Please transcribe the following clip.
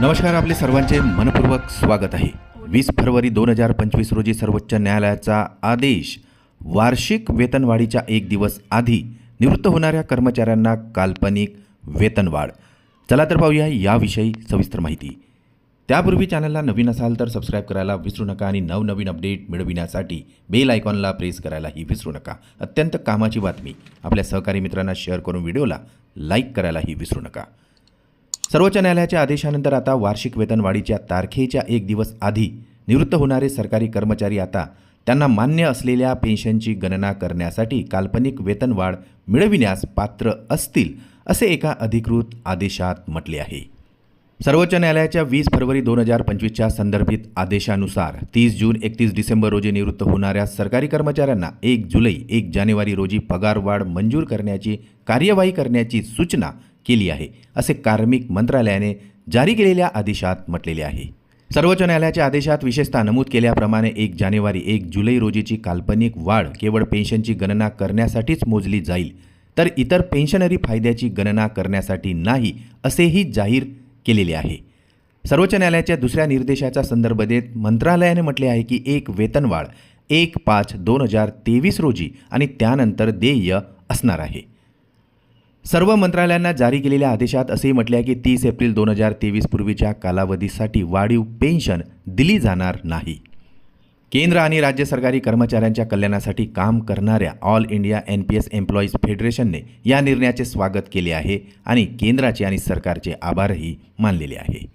नमस्कार आपले सर्वांचे मनपूर्वक स्वागत आहे. वीस फरवरी दोन हजार पंचवीस रोजी सर्वोच्च न्यायालयाचा आदेश वार्षिक वेतनवाढीच्या एक दिवस आधी निवृत्त होणाऱ्या कर्मचाऱ्यांना काल्पनिक वेतनवाढ चला तर पाहूया याविषयी सविस्तर माहिती. त्यापूर्वी चॅनलला नवीन असाल तर सबस्क्राईब करायला विसरू नका आणि नवनवीन अपडेट मिळविण्यासाठी बेल आयकॉनला प्रेस करायलाही विसरू नका. अत्यंत कामाची बातमी. आपल्या सहकारी मित्रांना शेअर करून व्हिडिओला लाईक करायलाही विसरू नका. सर्वोच्च न्यायालयाच्या आदेशानंतर आता वार्षिक वेतनवाढीच्या तारखेच्या एक दिवस आधी निवृत्त होणारे सरकारी कर्मचारी आता त्यांना मान्य असलेल्या पेन्शनची गणना करण्यासाठी काल्पनिक वेतनवाढ मिळविण्यास पात्र असतील असे एका अधिकृत आदेशात म्हटले आहे. सर्वोच्च न्यायालयाच्या वीस फरवरी दोन हजार पंचवीसच्या संदर्भित आदेशानुसार तीस जून एकतीस डिसेंबर रोजी निवृत्त होणाऱ्या सरकारी कर्मचाऱ्यांना एक जुलै एक जानेवारी रोजी पगारवाढ मंजूर करण्याची कार्यवाही करण्याची सूचना केली आहे असे कार्मिक मंत्रालयाने जारी केलेल्या आदेशात म्हटलेले आहे. सर्वोच्च न्यायालयाच्या आदेशात विशेषतः नमूद केल्याप्रमाणे एक जानेवारी एक जुलै रोजीची काल्पनिक वाढ केवळ पेन्शनची गणना करण्यासाठीच मोजली जाईल तर इतर पेन्शनरी फायद्याची गणना करण्यासाठी नाही असेही जाहीर केलेले आहे. सर्वोच्च न्यायालयाच्या दुसऱ्या निर्देशाचा संदर्भ देत मंत्रालयाने म्हटले आहे की एक वेतनवाढ एक पाच दोन हजार तेवीस रोजी आणि त्यानंतर देय असणार आहे. सर्व मंत्रालयांना जारी केलेल्या आदेशात असेही म्हटले आहे की तीस एप्रिल दोन हजार तेवीस पूर्वीच्या कालावधीसाठी वाढीव पेन्शन दिली जाणार नाही. केंद्र आणि राज्य सरकारी कर्मचाऱ्यांच्या कल्याणासाठी काम करणाऱ्या all India N P S employees फेडरेशनने या निर्णयाचे स्वागत केले आहे आणि केंद्राचे आणि सरकारचे आभारही मानलेले आहे.